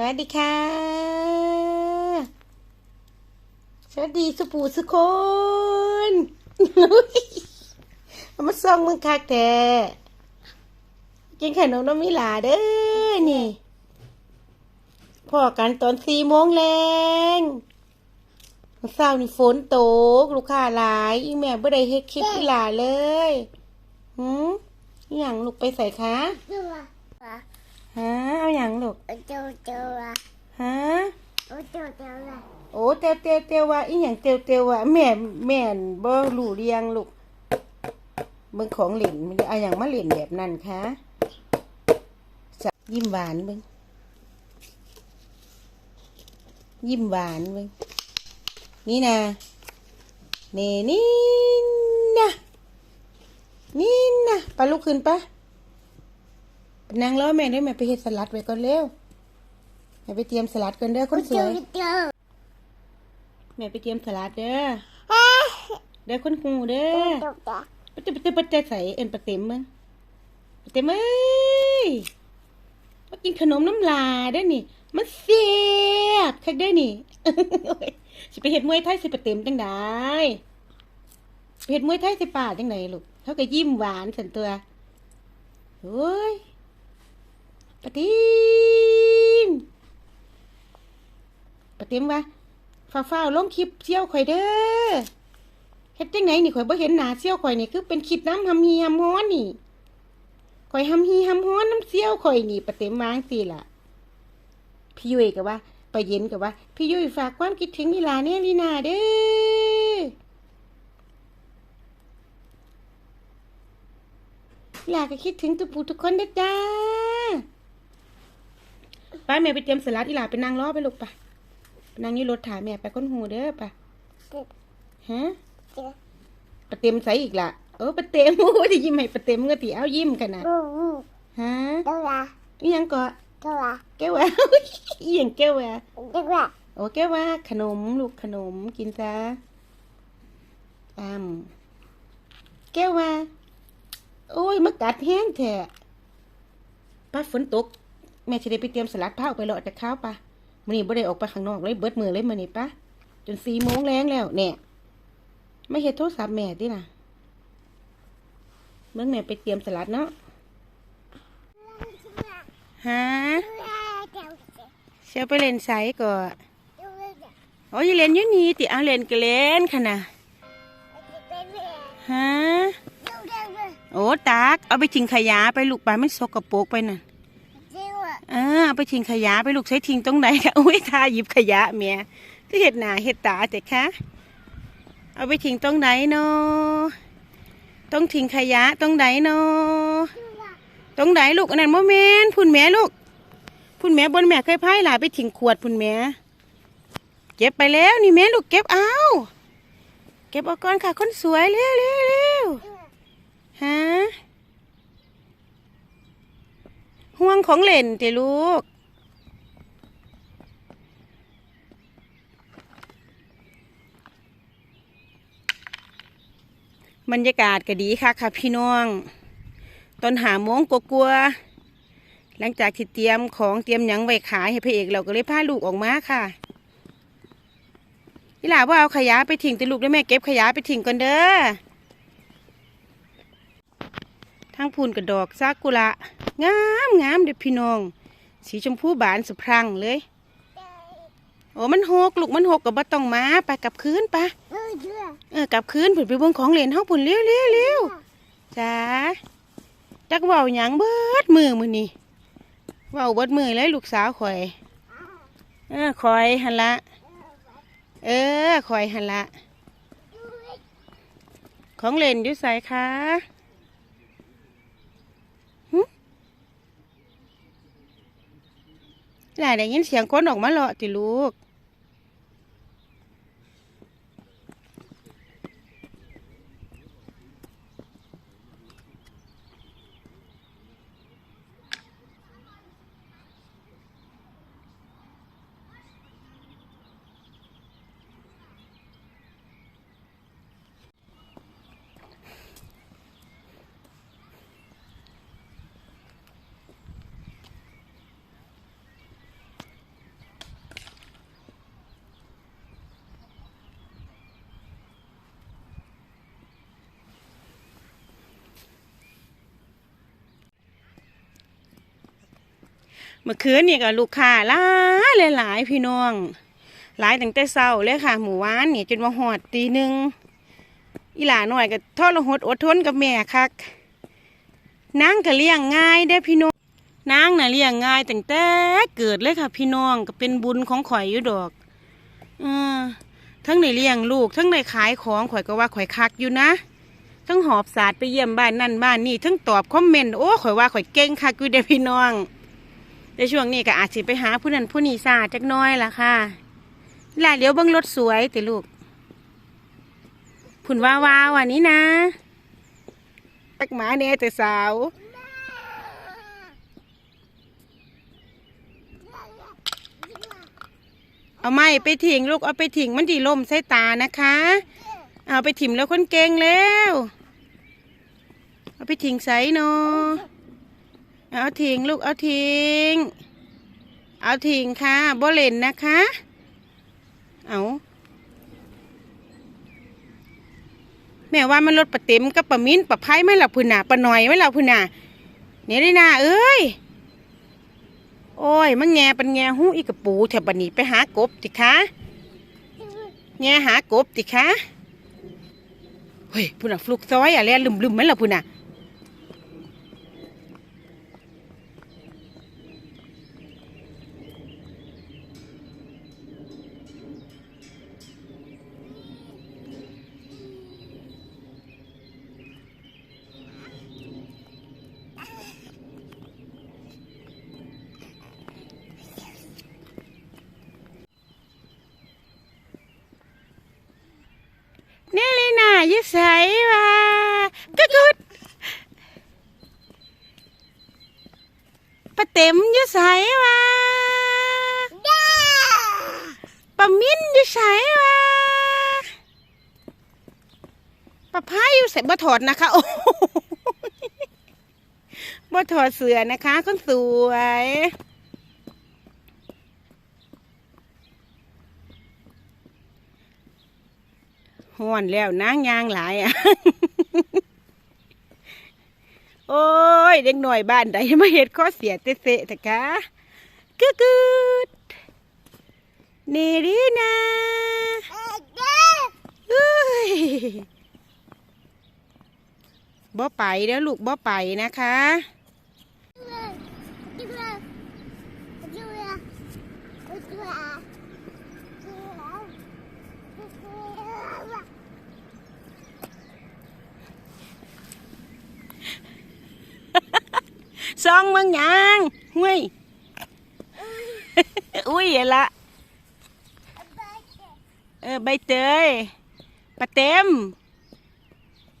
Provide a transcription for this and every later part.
วัสดีค่ะ สวัสดีสุปูสุคนเอามาส่องมึงคักแท้กินขนมน้ำมิลาเด้อนี่พอกันตอนสี่โมงแรงเมื่อเช้านี่ฝนตก ลูกค้าหลายอีแม่บ่ได้เฮ็ดคลิปอีหลาเลยหืมอหย่างลูกไปใส่คะ ฮะเอาอย่างลูกตัวตัวฮะตัวตัวตัวโอ้เตียวเตียวเตียวว่าอีหยังเตียวเตียวว่าแม่แม่นบ่รู้เรียงลูกเบิ่งของเหล่นมันเอาหยังมาเล่นแบบนั้นคะจะยิ้มหวานเบิ่งยิ้มหวานเบิ่งนี่นะนี่นี่นะนี่นะไปลุกขึ้นปะ นั่งรอแม่ได้แม่ไปเฮ็ดสลัดไว้ก่อนเร็วแม่ไปเตรียมสลัดก่อนเด้อคนสวยแม่ไปเตรียมสลัดเด้อเด้อคนหูเด้อตัวตัวปะเตปะเตปะเตใส่เอ็นปะเต็มมึงปะเต็มเอ้ยมากินขนมน้ำลาได้อนี่ มันเสียบคักได้อนี่สิไปเฮ็ดมวยไทยสิปะเต็มจังไดไปเฮ็ดมวยไทยสิป่าจังไดลูกเขาก็ยิ้มหวานสันตัวโอ้ย ปะเต็มปะเต็มวะฟ้าฟ้าๆลงคลิปเที่ยวข่อยเด้อเฮ็ดจังไหนนี่ข่อยบ่เห็นหน้าเซี่ยวข่อยนี่คือเป็นคลิปน้ำหำฮีหำฮ้อนนี่ข่อยหำฮีหำฮ้อนน้ำเซี่ยวข่อยนี่ประเต็มวางสิล่ะพี่ยุ้ยก็ว่าไปเย็นก็ว่า พี่ยุ้ยฝากความคิดถึงนีล่ะเนี่ยลีนาเด้อลาก็คิดถึงทุกผู้ทุกคนเด้อจ้า ไปแม่ไปเตรียมสลัดอีหลาไปนั่งรอไปลูกไปไปนั่งอยู่รถถ่ายแม่ไปก้นหูเด้อไปฮะตัวปะเต็มใส่อีกละเออปะเต็มโอ้ยจะยิ้มให้ปะเต็มก็ตีเอายิ้มกันนะตัวฮะตัวอีหยังก็ตัวแก้วแหวะอีหยังแก้วแหวะตัวโอ้แก้วแหว่าขนมลูกขนมกินซะอ้ามแก้วแหว่าโอ้ยมากัดแห้งแท้ป้าฝนตก แม่จะได้ไปเตรียมสลัดผ้าออกไปเลาะแต่ข้าวปะมื้อนี้บ่ได้ออกไปข้างนอกเลยเบิดมือเลยมื้อนี้ปะจนสี่โมงแรงแล้วเนี่ยไม่เห็นโทรศัพท์แม่ติน่ะเมื่อแม่ไปเตรียมสลัดเนาะฮะเชียวไปเล่นไสก่อนโอ้ยเล่นอยู่นี่ติเอาเล่นก็เล่นค่ะนะฮะโอ้ตากเอาไปทิ้งขยะไปลูกไปมันสกปรกไปน่ะ เออเอาไปทิ้งขยะไปลูกใช้ทิ้งตรงไหนคะอุ้ยทาหยิบขยะเมียก็เห็ดหนาเห็ดตาแต่คะเอาไปทิ้งตรงไหนเนาะต้องทิ้งขยะตรงไหนเนาะตรงไหนลูกอันนั้นโมเมนพุ่นแม่ลูกพุ่นแม่บนแม่เคยพายหลานไปทิ้งขวดพุ่นแม่เก็บไปแล้วนี่แม่ลูกเก็บเอาเก็บเอาก่อนค่ะคนสวยเร็วเร็วเร็วฮะ ห่วงของเล่นเจลูก บรรยากาศก็ดีค่ะค่ะพี่น้อง ตอนหาโมงกลัวๆหลังจากที่เตรียมของเตรียมหยังไว้ขายให้พระเอกเราก็เลยพาลูกออกมาค่ะนี่หล่าว่าเอาขยะไปทิ้งแต่ลูกได้แม่เก็บขยะไปทิ้งก่อนเด้อ ทั้งพูนกับดอกซากุระงามงามเด็ดพี่น้อง สีชมพูบานสะพรั่งเลย โอ้มันหกลูกมันหกกับบ่ต้องมาไปกลับคืนปะเออกลับคืนผุนไปเบิ่งของเล่นเฮาผุนเร็วเร็วเร็วจ้าจักเว้าหยังเบิดมือมือนี้เว้าเบิดมือเลยลูกสาวข่อยเออข่อยหันละเออข่อยหันละของเล่นยู่ไสคะ หลานได้ยินเสียงคนออกมาเลาะติลูก มื่อคืนนี่ก็ลูกค้าหลายหลายๆพี่น้อง หลายตั้งแต่เช้าเลยค่ะ หมู่วานนี่จนมาหอดตีหนึ่งอีหลาหน่อยก็ทรหดอดทนกับแม่คักนางก็เลี้ยงง่ายเด้พี่น้องนางน่ะเลี้ยงง่ายตั้งแต่เกิดเลยค่ะ พี่น้องก็เป็นบุญของข่อยอยู่ดอกเออทั้งในเลี้ยงลูก ทั้งในขายของข่อยก็ว่าข่อยคักอยู่นะทั้งหอบศาสตร์ไปเยี่ยมบ้านนั่นบ้านนี่ทั้งตอบคอมเมนต์โอ้ข่อยว่าข่อยเก่งคักอยู่เด้พี่น้อง ในช่วงนี้ก็อาจสิไปหาผู้นั้นผู้นี้ซาจักน้อยล่ะค่ะลาเดี๋ยวเบิ่งรถสวยติลูกผุนว่าวาวันนี้นะตักหมาเน่แต่สาวเอาไม้ไปถิงลูกเอาไปถิงมันดีลมใส่ตานะคะ เอาไปถิ่มแล้วคนเก่งแล้ว เอาไปถิงใส่เนาะ เอาทิ้งลูกเอาทิ้ง เอาทิ้งค่ะบ่เล่นนะคะ เอาแม่ว่ามันรถปะเต็มกับปะมิ้นปะไพ่ไม่หลับพุ่นน่ะปะหน่อยไม่หลับพุ่นน่ะเนี่ยได้นาเอ้ย โอ้ยมันแงปันแงหูอีกระปูแถวบันนี้ไปหากบติคะแงหากบติคะเฮ้ยพุ่นน่ะฟลุกซ้อยอะไรลืมลืมๆไหมล่ะพุ่นน่ะ เน ลิน่าอยู่ใส่ว่าก็กุดปะเต็มยู่ใส่ว่าปะมิ้นยู่ใส่ว่าปะพายยู่ใส่บ่ถอดนะคะ โอ้โหบ่ถอดเสือนะคะคนสวย ห้อนแล้วนางยางหลายอะ โอ้ย เด็กหน่อยบ้านใดมาเห็ดข้อเสียเตะเตะแต่กะกึกกึดเนรีนาเอ้ยบ่ไปเด้อลูกบ่ไปนะคะ ซองมึงยังห้วยอุ้ยเห็นละเออใบเตยปลาเต็ม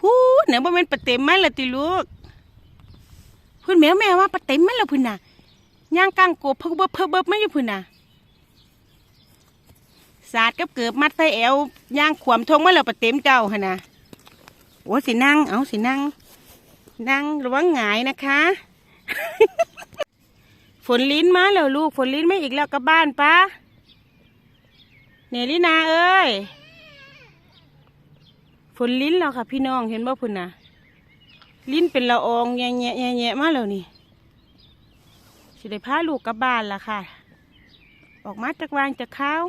พูดเนี่ยบ่แม่นปลาเต็มมันละติลูกพูดแมวแม่ว่าปลาเต็มมันละพุ่นน่ะย่างกลางกบเพิ่งเบิบเพิ่งเบิบไม่อยู่พุ่นน่ะสาดกับเกือบมัดใส่แอวย่างขวมทงมันละปลาเต็มเจ้าหนนะโอ้สินั่งเอาสินั่งนั่งระวังหงายนะคะ ฝนลิ้นมาแล้วลูก ฝนลิ้นไม่อีกแล้วกลับบ้านปะเนลินาเอ้ย ฝนลิ้นแล้วค่ะพี่น้องเห็นบ่พุ่นนะลิ้นเป็นละอองแง่แง่แง่แง่มาแล้วนี่สิได้พาลูกกลับบ้านละค่ะ ออกมาจากวางจากข้าว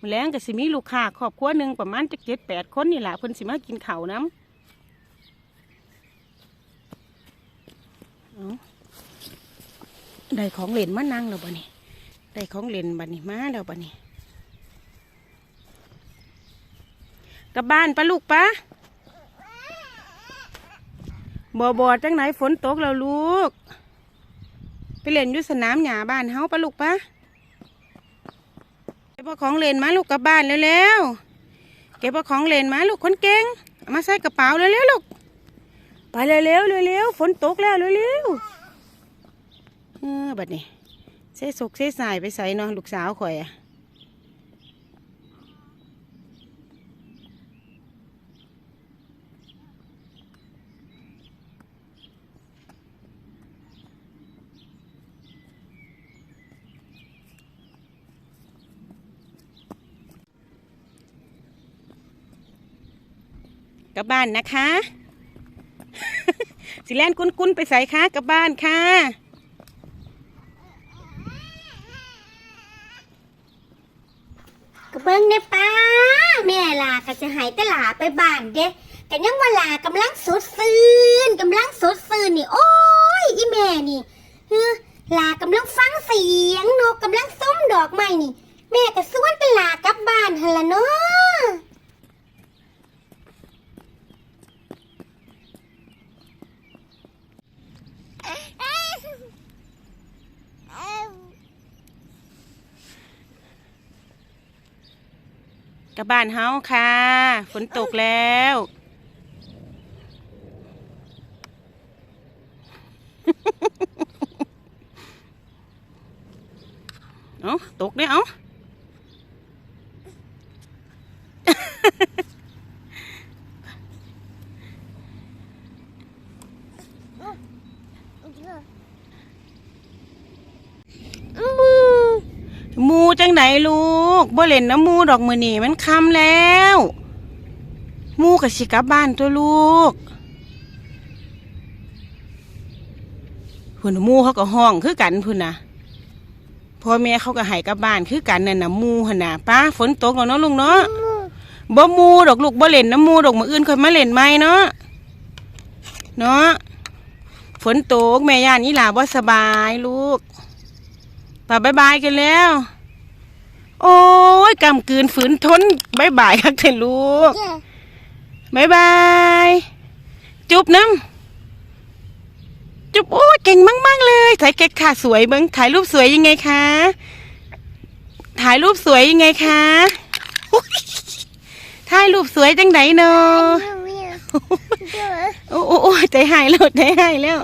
มื้อแล้งก็สิมีลูกค้าครอบครัวหนึ่งประมาณจะเจ็ดแปดคนนี่แหละเพิ่นสิมากินเขาน้ำ เอา ได้ของเล่นมานั่งแล้วบ่นี่ได้ของเล่นบัดนี้มาแล้วบัดนี้กลับบ้านปะลูกปะบ่บ่จังไหนฝนตกแล้วลูก ไปเล่นอยู่สนามหญ้าบ้านเฮาปะลูกปะเก็บของเล่นมาลูกกลับบ้านเร็วๆเก็บของเล่นมาลูกคนเก่งมาใส่กระเป๋าเร็วๆลูก ไปเร็วเร็วเร็วฝนตกแล้วเร็วเร็วเออบัดนี้เส้สกเส้สายไปใส่เนาะลูกสาวข่อยอะกลับบ้านนะคะ สิแลนกุ้นๆไปใส่ค่ะกลับบ้านค่ะกระเบิ้งในป้าแม่ลาก็จะหายแต่ลาไปบ้านเด้กแต่ยังเวลากำลังสดซื่นกำลังสดซื่นนี่ โอ้ยอีแม่นี่เฮ้อลากำลังฟังเสียงนกกำลังส้มดอกไม้นี่ แม่ก็สวนไปลากลับบ้านฮะละเนาะ กับบ้านเฮาค่ะ ฝนตกแล้ว เอาตกเนี่ยเอาหมูจังไหนลูก บ่เล่นน้ำมูดอกมือนี่มันคำแล้ว มูกับสิกลับบ้านตัวลูกพุ่นมูเขาก็ห้องคือกันพุ่นนะพ่อแม่เขาก็ให้กลับบ้านคือกันนั่นนะมูหนนะป้าฝนตกแล้วเนาะลุงเนาะบ่มูดอกลูกบ่เล่นน้ำมูดอกมืออื่นค่อยมาเล่นไหมเนาะเนาะฝนตกแม่ย่านนี่ล่ะบ่สบายลูกป่าบายบายกันแล้ว โอ้ยกำกืนฝืนทนบายบายครับเถอะลูกบายบาย จุบน้ำจุบโอ้ยเก่งมาก ๆ เลยถ่ายเก๊กค่ะสวยเบิ้งถ่ายรูปสวยยังไงคะ ถ่ายรูปสวยยังไงคะอุ๊ยถ่ายรูปสวยจังไหนเนาะโอ้โอ้โอ้ใจหายแล้วใจหายแล้ว